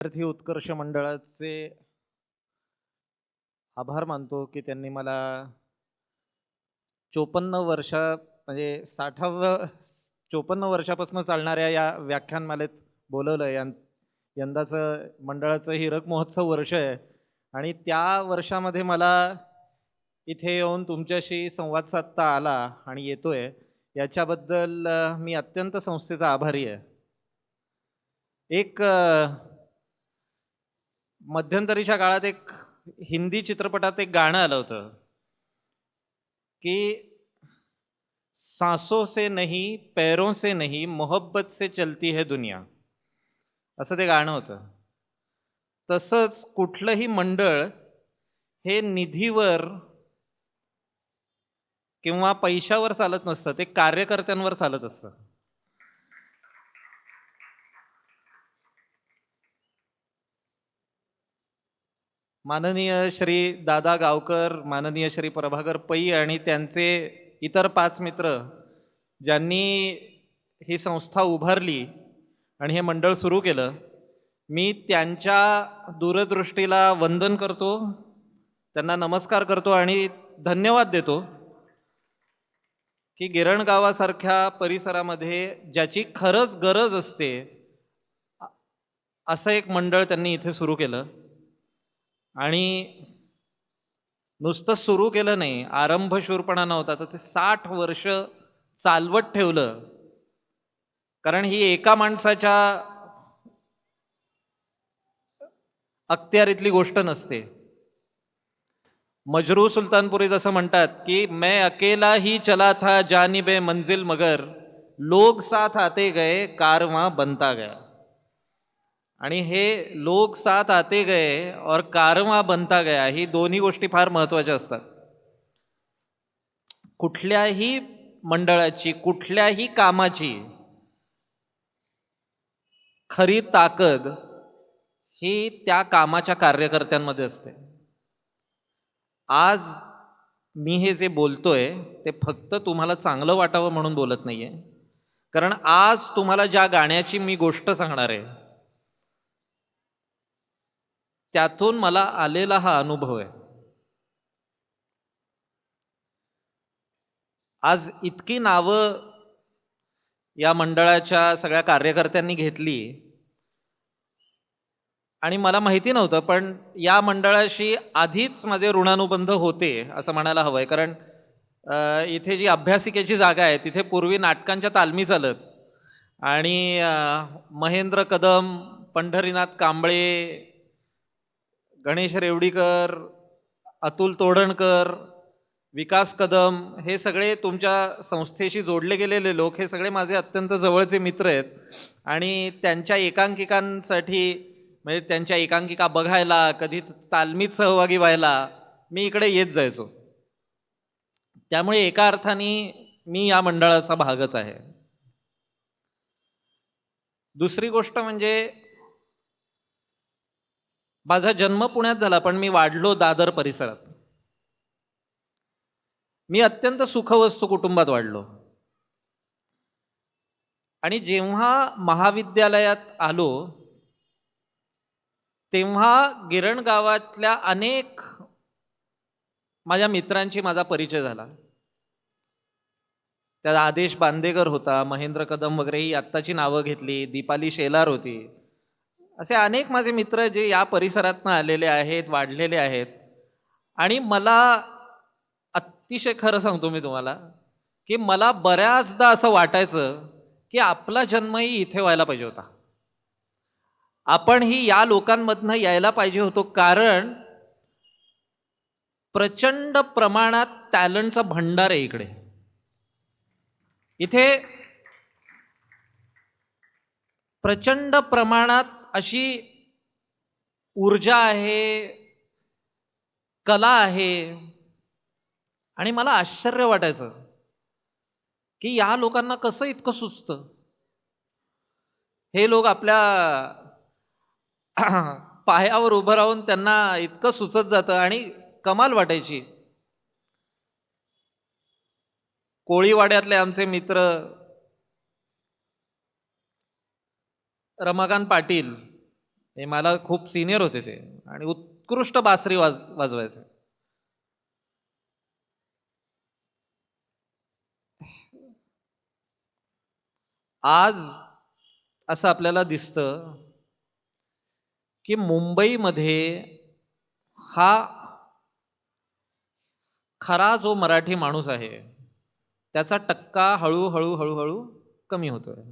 विद्यार्थी उत्कर्ष मंडळाचे आभार मानतो की त्यांनी मला चोपन्न वर्षा म्हणजे साठावं चोपन्न वर्षापासून चालणाऱ्या या व्याख्यानमालेत बोलवलं या यंदाचं मंडळाचं हिरक महोत्सव वर्ष आहे. आणि त्या वर्षामध्ये मला इथे येऊन तुमच्याशी संवाद साधता आला आणि येतोय. याच्याबद्दल मी अत्यंत संस्थेचा आभारी आहे. एक मध्यंतरीच्या काळात एक हिंदी चित्रपटात एक गाणं आलं होतं की सांसों से नाही पैरों से नाही मोहब्बत से चलती है दुनिया. असं ते गाणं होतं. तसंच कुठलंही मंडळ हे निधीवर किंवा पैशावर चालत नसतं ते कार्यकर्त्यांवर चालत असतं. माननीय श्री दादा गावकर माननीय श्री प्रभाकर पै आणि त्यांचे इतर पाच मित्र ज्यांनी ही संस्था उभारली आणि हे मंडळ सुरू केलं मी त्यांच्या दूरदृष्टीला वंदन करतो त्यांना नमस्कार करतो आणि धन्यवाद देतो की गिरण गावासारख्या परिसरामध्ये ज्याची खरंच गरज असते असं एक मंडळ त्यांनी इथे सुरू केलं. आणि नुसतं सुरू केलं नाही आरंभशूरपणा नव्हता तर ते साठ वर्ष चालवत ठेवलं. कारण ही एका माणसाच्या अख्तियारीतली गोष्ट नसते. मजरू सुलतानपुरी जसं म्हणतात की मैं अकेला ही चला था जानिबे मंजिल मगर लोग साथ आते गए कारवां बनता गया. आणि हे लोक साथ आते गए और कारवा बनता गया ही दोन्ही गोष्टी फार महत्त्वाच्या असतात. कुठल्याही मंडळाची कुठल्याही कामाची खरी ताकद ही त्या कामाच्या कार्यकर्त्यांमध्ये असते. आज मी हे जे बोलतोय ते फक्त तुम्हाला चांगलं वाटावं म्हणून बोलत नाही आहे कारण आज तुम्हाला ज्या गाण्याची मी गोष्ट सांगणार आहे त्यातून मला आलेला हा अनुभव आहे. आज इतकी नावं या मंडळाच्या सगळ्या कार्यकर्त्यांनी घेतली. आणि मला माहिती नव्हतं पण या मंडळाशी आधीच माझे ऋणानुबंध होते असं म्हणायला हवं आहे कारण इथे जी अभ्यासिकेची जागा आहे तिथे पूर्वी नाटकांच्या तालमी चालत. आणि महेंद्र कदम पंढरीनाथ कांबळे गणेश रेवडीकर अतुल तोडणकर विकास कदम हे सगळे तुमच्या संस्थेशी जोडले गेलेले लोक हे सगळे माझे अत्यंत जवळचे मित्र आहेत. आणि त्यांच्या एकांकिकांसाठी म्हणजे त्यांच्या एकांकिका बघायला कधी तालमीत सहभागी व्हायला मी इकडे येत जायचो. त्यामुळे एका अर्थाने मी या मंडळाचा भागच आहे. दुसरी गोष्ट म्हणजे माझा जन्म पुण्यात झाला पण मी वाढलो दादर परिसरात. मी अत्यंत सुखवस्तू कुटुंबात वाढलो. आणि जेव्हा महाविद्यालयात आलो तेव्हा गिरण गावातल्या अनेक माझ्या मित्रांची माझा परिचय झाला. त्यात आदेश बांदेकर होता महेंद्र कदम वगैरे ही आत्ताची नावं घेतली दीपाली शेलार होती. असे अनेक माझे मित्र जे या परिसरातनं आलेले आहेत वाढलेले आहेत. आणि मला अतिशय खरं सांगतो मी तुम्हाला की मला बऱ्याचदा असं वाटायचं की आपला जन्मही इथे व्हायला पाहिजे होता. आपणही या लोकांमधनं यायला पाहिजे होतो कारण प्रचंड प्रमाणात टॅलंटचा भंडार आहे इकडे. इथे प्रचंड प्रमाणात अशी ऊर्जा आहे कला आहे. आणि मला आश्चर्य वाटायचं की या लोकांना कसं इतकं सुचतं? हे लोक आपल्या पायावर उभं राहून त्यांना इतकं सुचत जातं आणि कमाल वाटायची. कोळीवाड्यातले आमचे मित्र रमाकांत पाटील हे मला खूप सिनियर होते ते आणि उत्कृष्ट बासरी वाज वाजवायचे. आज असं आपल्याला दिसतं की मुंबईमध्ये हा खरा जो मराठी माणूस आहे त्याचा टक्का हळूहळू हळूहळू कमी होतोय.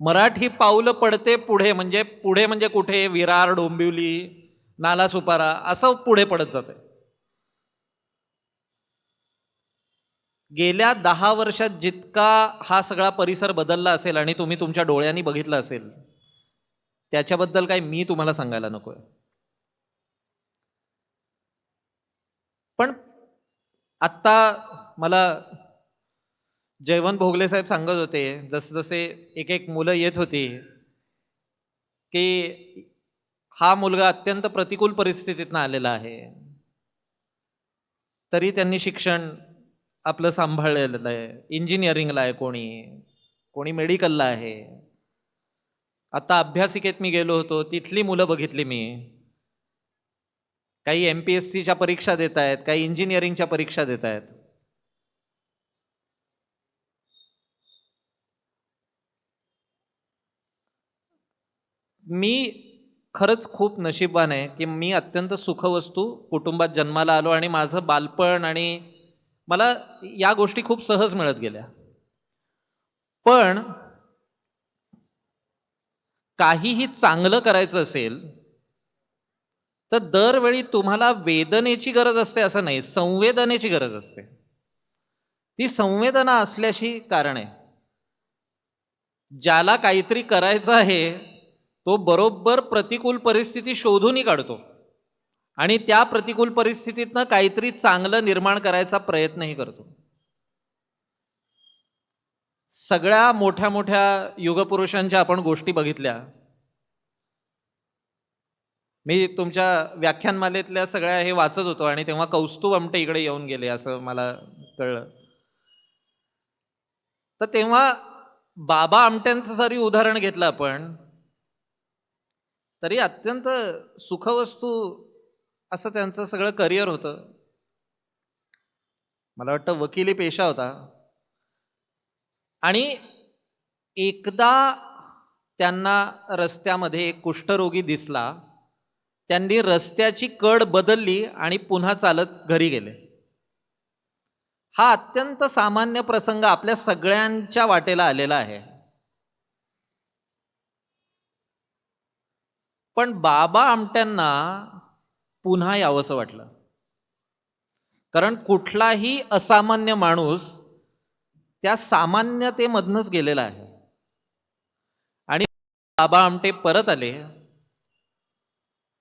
मराठी पाऊलं पडते पुढे म्हणजे पुढे म्हणजे कुठे? विरार डोंबिवली नालासुपारा असं पुढे पडत जाते. गेल्या दहा वर्षात जितका हा सगळा परिसर बदलला असेल आणि तुम्ही तुमच्या डोळ्यांनी बघितला असेल त्याच्याबद्दल काही मी तुम्हाला सांगायला नकोय. पण आत्ता मला जयवंत भोगले साहेब सांगत होते जसजसे एक एक मुलं येत होती की हा मुलगा अत्यंत प्रतिकूल परिस्थितीतनं आलेला आहे. तरी त्यांनी शिक्षण आपलं सांभाळलेलं आहे. इंजिनिअरिंगला आहे कोणी कोणी मेडिकलला आहे. आता अभ्यासिकेत मी गेलो होतो तिथली मुलं बघितली मी. काही एम पी एस सीच्या परीक्षा देत आहेत काही इंजिनिअरिंगच्या परीक्षा देत आहेत. मी खरंच खूप नशिबान आहे की मी अत्यंत सुखवस्तू कुटुंबात जन्माला आलो आणि माझं बालपण आणि मला या गोष्टी खूप सहज मिळत गेल्या. पण काहीही चांगलं करायचं असेल तर दरवेळी तुम्हाला वेदनेची गरज असते असं नाही संवेदनेची गरज असते. ती संवेदना असल्याशी कारण. आहे ज्याला काहीतरी करायचं आहे तो बरोबर प्रतिकूल परिस्थिती शोधूनही काढतो. आणि त्या प्रतिकूल परिस्थितीतनं काहीतरी चांगलं निर्माण करायचा प्रयत्नही करतो. सगळ्या मोठ्या मोठ्या युगपुरुषांच्या आपण गोष्टी बघितल्या. मी तुमच्या व्याख्यानमालेतल्या सगळ्या हे वाचत होतो आणि तेव्हा कौस्तुभ आमटे इकडे येऊन गेले असं मला कळलं. तर तेव्हा बाबा आमट्यांचं जरी उदाहरण घेतलं आपण. तरी अत्यंत सुखवस्तू असं त्यांचं सगळं करिअर होतं. मला वाटतं वकिली पेशा होता. आणि एकदा त्यांना रस्त्यामध्ये एक कुष्ठरोगी दिसला त्यांनी रस्त्याची कड बदलली आणि पुन्हा चालत घरी गेले. हा अत्यंत सामान्य प्रसंग आपल्या सगळ्यांच्या वाटेला आलेला आहे. पण बाबा आमट्यांना पुन्हा यावंसं वाटलं. कारण कुठलाही असामान्य माणूस त्या सामान्यतेमधनच गेलेला आहे. आणि बाबा आमटे परत आले.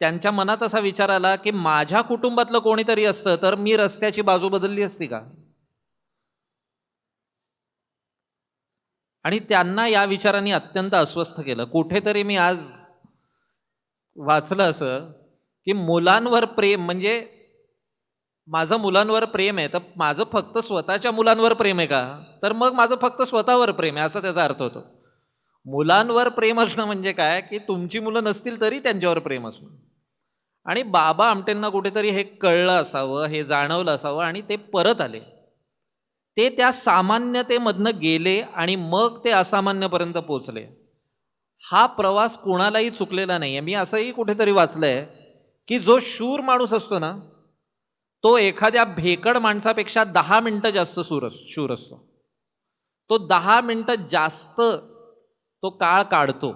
त्यांच्या मनात असा विचार आला की माझ्या कुटुंबातलं कोणीतरी असतं तर मी रस्त्याची बाजू बदलली असती का? आणि त्यांना या विचारांनी अत्यंत अस्वस्थ केलं. कुठेतरी मी आज वाचलं असं की मुलांवर प्रेम म्हणजे माझं मुलांवर प्रेम आहे तर माझं फक्त स्वतःच्या मुलांवर प्रेम आहे का? तर मग माझं फक्त स्वतःवर प्रेम आहे असा त्याचा अर्थ होतो. मुलांवर प्रेम असणं म्हणजे काय? की तुमची मुलं नसतील तरी त्यांच्यावर प्रेम असणं. आणि बाबा आमटेंना कुठेतरी हे कळलं असावं हे जाणवलं असावं आणि ते परत आले. ते त्या सामान्यतेमधनं गेले आणि मग ते असामान्यपर्यंत पोचले. हा प्रवास कोणालाही चुकलेला नाही आहे मी असंही कुठेतरी वाचलं आहे की जो शूर माणूस असतो ना तो एखाद्या भेकड माणसापेक्षा दहा मिनटं जास्त सूर अस शूर असतो. तो दहा मिनटं जास्त तो काळ काढतो.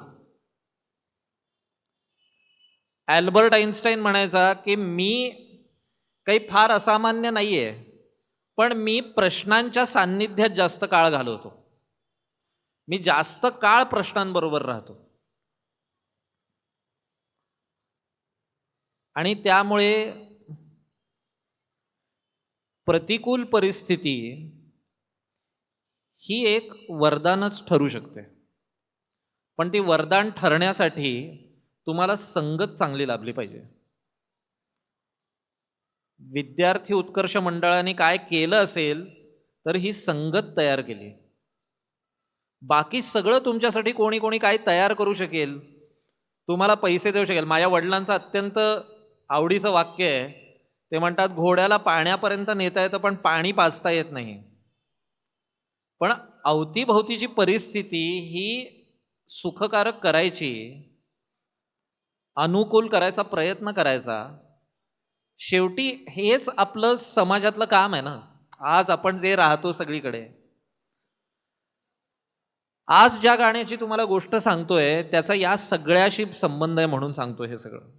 ॲल्बर्ट आईन्स्टाईन म्हणायचा की मी काही फार असामान्य नाही आहे पण मी प्रश्नांच्या सान्निध्यात जास्त काळ घालवतो. मी जास्त काळ प्रश्नांबरोबर राहतो. आणि त्यामुळे प्रतिकूल परिस्थिती ही एक वरदानच ठरू शकते. पण ती वरदान ठरण्यासाठी तुम्हाला संगत चांगली लाभली पाहिजे. विद्यार्थी उत्कर्ष मंडळाने काय केलं असेल तर ही संगत तयार केली. बाकी सगळं तुमच्यासाठी कोणी कोणी काय तयार करू शकेल तुम्हाला पैसे देऊ शकेल. माझ्या वडिलांचं अत्यंत आवडीचं वाक्य आहे. ते म्हणतात घोड्याला पाण्यापर्यंत नेता येतं पण पाणी पाजता येत नाही. पण अवतीभोवतीची परिस्थिती ही सुखकारक करायची अनुकूल करायचा प्रयत्न करायचा. शेवटी हेच आपलं समाजातलं काम आहे ना. आज आपण जे राहतो सगळीकडे आज ज्या गाण्याची तुम्हाला गोष्ट सांगतोय त्याचा या सगळ्याशी संबंध आहे म्हणून सांगतो हे सगळं.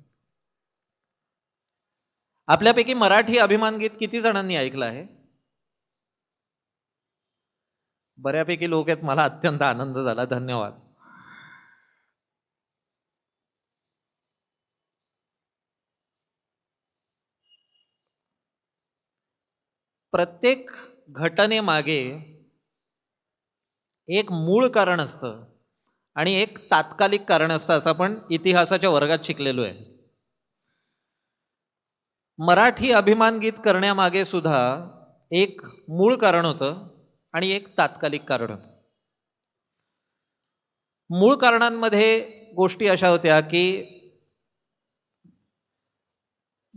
आपल्यापैकी मराठी अभिमान गीत किती जणांनी ऐकलं आहे? बऱ्यापैकी लोक आहेत मला अत्यंत आनंद झाला. धन्यवाद. प्रत्येक घटनेमागे एक मूळ कारण असतं आणि एक तात्कालिक कारण असतं असं आपण इतिहासाच्या वर्गात शिकलेलो आहे. मराठी अभिमान गीत करण्यामागे सुद्धा एक मूळ कारण होतं आणि एक तात्कालिक कारण होतं. मूळ कारणांमध्ये गोष्टी अशा होत्या की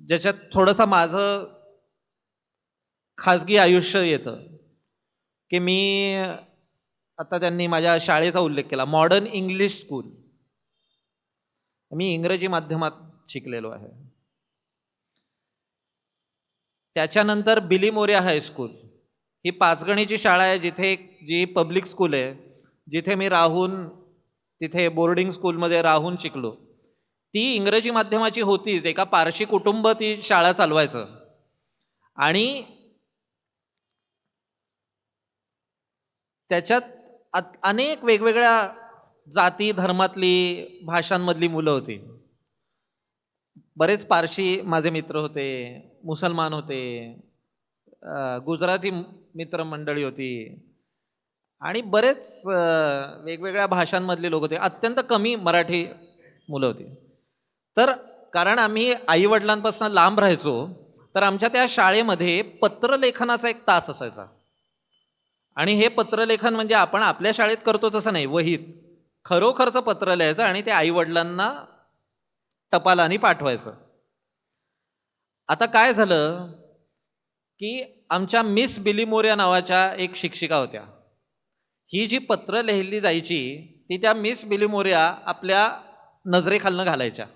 ज्याच्यात थोडंसं माझं खाजगी आयुष्य येतं की मी आता त्यांनी माझ्या शाळेचा उल्लेख केला. मॉडर्न इंग्लिश स्कूल मी इंग्रजी माध्यमात शिकलेलो आहे. त्याच्यानंतर बिलीमोरिया हायस्कूल ही पाचगणीची शाळा आहे जिथे जी पब्लिक स्कूल आहे जिथे मी राहून तिथे बोर्डिंग स्कूलमध्ये राहून शिकलो. ती इंग्रजी माध्यमाची होतीच. एका पारशी कुटुंब ती शाळा चालवायचं. आणि त्याच्यात अनेक वेगवेगळ्या जाती धर्मातली भाषांमधली मुलं होती. बरेच पारशी माझे मित्र होते मुसलमान होते गुजराती मित्रमंडळी होती आणि बरेच वेगवेगळ्या भाषांमधले लोक होते. अत्यंत कमी मराठी मुलं होती. तर कारण आम्ही आईवडिलांपासून लांब राहायचो तर आमच्या त्या शाळेमध्ये पत्रलेखनाचा एक तास असायचा. आणि हे पत्रलेखन म्हणजे आपण आपल्या शाळेत करतो तसं नाही वहीत. खरोखरचं पत्र लिहायचं आणि ते आईवडिलांना टपालाने पाठवायचं. आता काय झालं की आमच्या मिस बिलीमोर नावाच्या एक शिक्षिका होत्या. ही जी पत्र लिहिली जायची ती त्या मिस बिलिमोर्या आपल्या नजरेखालनं घालायच्या.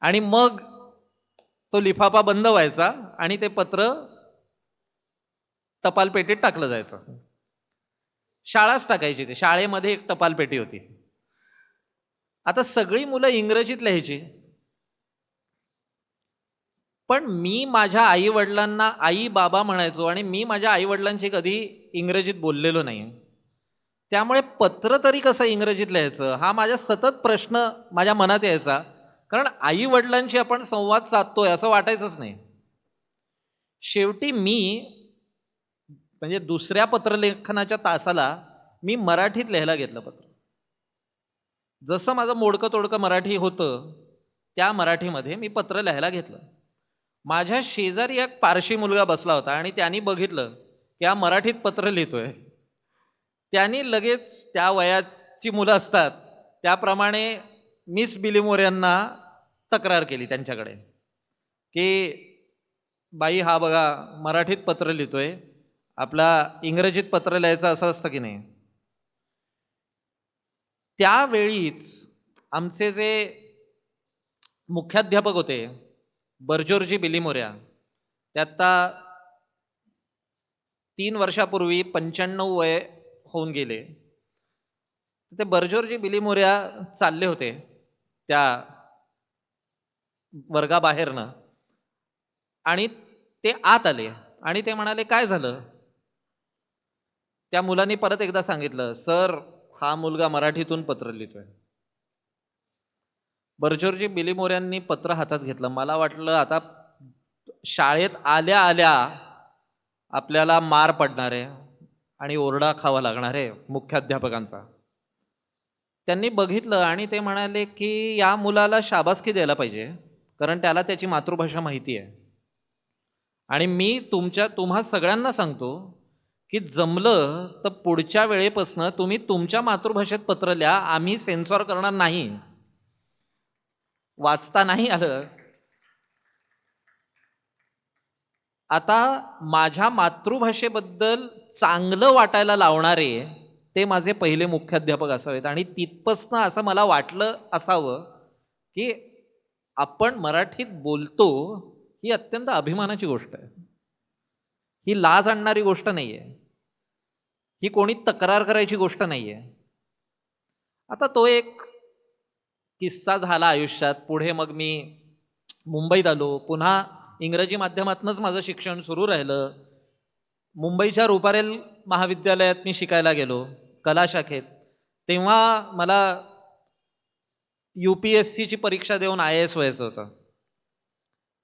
आणि मग तो लिफाफा बंद व्हायचा आणि ते पत्र टपालपेटीत टाकलं जायचं. शाळाच टाकायची ते. शाळेमध्ये एक टपालपेटी होती. आता सगळी मुलं इंग्रजीत लिहायची. पण मी माझ्या आई वडिलांना आई बाबा म्हणायचो आणि मी माझ्या आई वडिलांशी कधी इंग्रजीत बोललेलो नाही. त्यामुळे पत्र तरी कसं इंग्रजीत लिहायचं? हा माझ्या सतत प्रश्न माझ्या मनात यायचा. कारण आई वडिलांशी आपण संवाद साधतोय असं वाटायचंच नाही. शेवटी मी म्हणजे दुसऱ्या पत्रलेखनाच्या तासाला मी मराठीत लिहायला घेतलं पत्र. जसं माझं मोडकं तोडकं मराठी होतं त्या मराठीमध्ये मी पत्र लिहायला घेतलं. माझ्या शेजारी एक पारशी मुलगा बसला होता आणि त्यांनी बघितलं की हा मराठीत पत्र लिहितोय. त्यांनी लगेच त्या वयाची मुलं असतात त्याप्रमाणे मिस बिलिमोर यांना तक्रार केली त्यांच्याकडे की बाई हा बघा मराठीत पत्र लिहितोय. आपला इंग्रजीत पत्र लिहायचं असं असतं की नाही? त्यावेळीच आमचे जे मुख्याध्यापक होते बर्जोरजी बिलिमोऱ्या ते आत्ता तीन वर्षापूर्वी पंच्याण्णव वय होऊन गेले. ते बर्जोरजी बिलिमोऱ्या चालले होते त्या वर्गाबाहेरनं. आणि ते आत आले. आणि ते म्हणाले काय झालं? त्या मुलांनी परत एकदा सांगितलं सर हा मुलगा मराठीतून पत्र लिहितोय बर्जोरजी यांनी पत्र हातात घेतलं. मला वाटलं आता शाळेत आल्या आल्या आपल्याला मार पडणार आहे आणि ओरडा खावा लागणार आहे मुख्याध्यापकांचा. त्यांनी बघितलं आणि ते म्हणाले की या मुलाला शाबासकी द्यायला पाहिजे कारण त्याला त्याची मातृभाषा माहिती आहे. आणि मी तुमच्या तुम्हा सगळ्यांना सांगतो की जमलं तर पुढच्या वेळेपासनं तुम्ही तुमच्या मातृभाषेत पत्र लिहा आम्ही सेन्सॉर करणार नाही. वाचता नाही आलं. आता माझ्या मातृभाषेबद्दल चांगलं वाटायला लावणारे ते माझे पहिले मुख्याध्यापक असावेत. आणि तिथपासनं असं मला वाटलं असावं की आपण मराठीत बोलतो ही अत्यंत अभिमानाची गोष्ट आहे. ही लाज आणणारी गोष्ट नाही आहे ही कोणी तक्रार करायची गोष्ट नाही आहे आता तो एक किस्सा झाला आयुष्यात. पुढे मग मी मुंबईत आलो. पुन्हा इंग्रजी माध्यमातूनच माझं शिक्षण सुरू राहिलं. मुंबईच्या रुपारेल महाविद्यालयात मी शिकायला गेलो कला शाखेत. तेव्हा मला यू पी एस सीची परीक्षा देऊन आय एस व्हायचं होतं.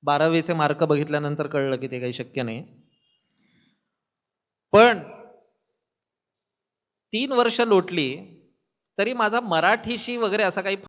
बारावीचे मार्क बघितल्यानंतर कळलं की ते काही शक्य नाही. पण तीन वर्ष लोटली तरी माझा मराठीशी वगैरे असा काही